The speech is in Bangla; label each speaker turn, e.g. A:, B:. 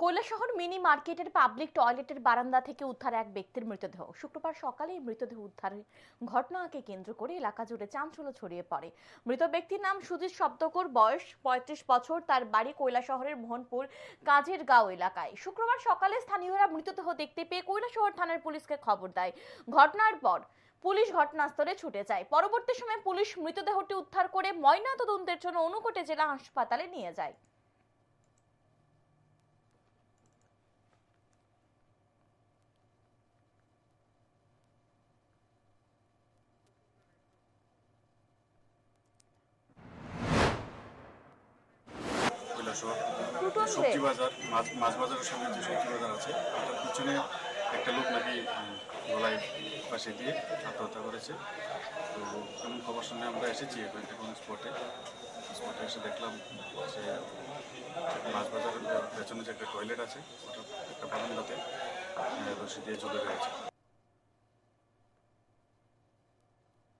A: কৈলাসহর মিনি মার্কেটের পাবলিক টয়লেটের বারান্দা থেকে উদ্ধার এক ব্যক্তির মৃতদেহ। শুক্রবার সকালে মৃতদেহ উদ্ধারের ঘটনাকে কেন্দ্র করে এলাকা জুড়ে চাঞ্চল্য ছড়িয়ে পড়ে। মৃত ব্যক্তির নাম সুজিত শব্দকর বয়স পঁয়ত্রিশ বছর, তার বাড়ি কৈলাসহরের মোহনপুর কাজের গাঁও এলাকায়। শুক্রবার সকালে স্থানীয়রা মৃতদেহ দেখতে পেয়ে কৈলাসহর থানার পুলিশকে খবর দেয়। ঘটনার পর পুলিশ ঘটনাস্থলে ছুটে যায়। পরবর্তী সময় পুলিশ মৃতদেহটি উদ্ধার করে ময়না তদন্তের জন্য অনুকোটে জেলা হাসপাতালে নিয়ে যায়।
B: সবজি বাজার মাছ মাছ বাজারের সঙ্গে যে সবজি বাজার আছে তার পিছনে একটা লোক নাকি গলায় ফাঁসি দিয়ে আত্মহত্যা করেছে। তো এমন খবর শুনে আমরা এসেছি এখন স্পটে স্পটে এসে দেখলাম যে মাছ বাজারের পেছনে যে একটা টয়লেট আছে ওটা একটা বারান্দাতে রশি দিয়ে ঝুলে রয়েছে।